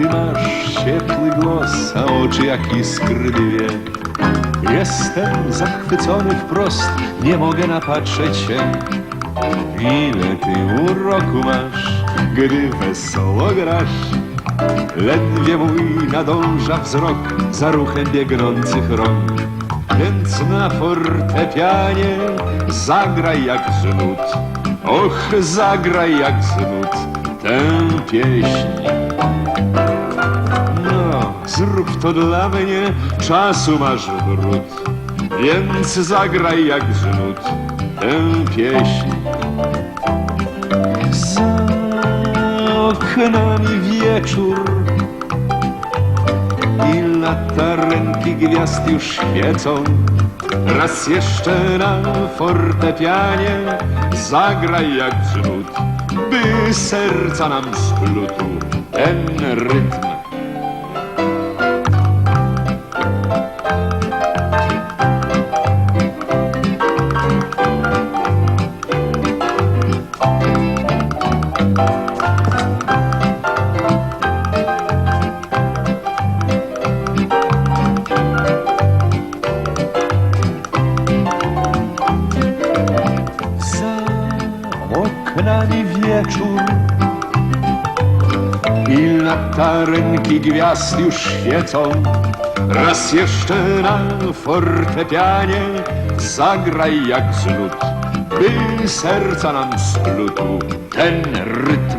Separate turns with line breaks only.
ty masz świetny głos, a oczy jak iskry dwie. Jestem zachwycony wprost, nie mogę napatrzeć się. Ile ty uroku masz, gdy wesoło grasz. Ledwie mój nadąża wzrok za ruchem biegnących rąk. Więc na fortepianie zagraj jak z nut. Och, zagraj jak z nut tę pieśń. To dla mnie, czasu masz brud. Więc zagraj jak z nut tę pieśń. Za oknami wieczór i latarenki gwiazd już świecą. Raz jeszcze na fortepianie zagraj jak z nut, by serca nam splutł ten rytm. Oknami wieczór i latarenki gwiazd już świecą. Raz jeszcze na fortepianie zagraj jak z nut, by serca nam splutł ten rytm.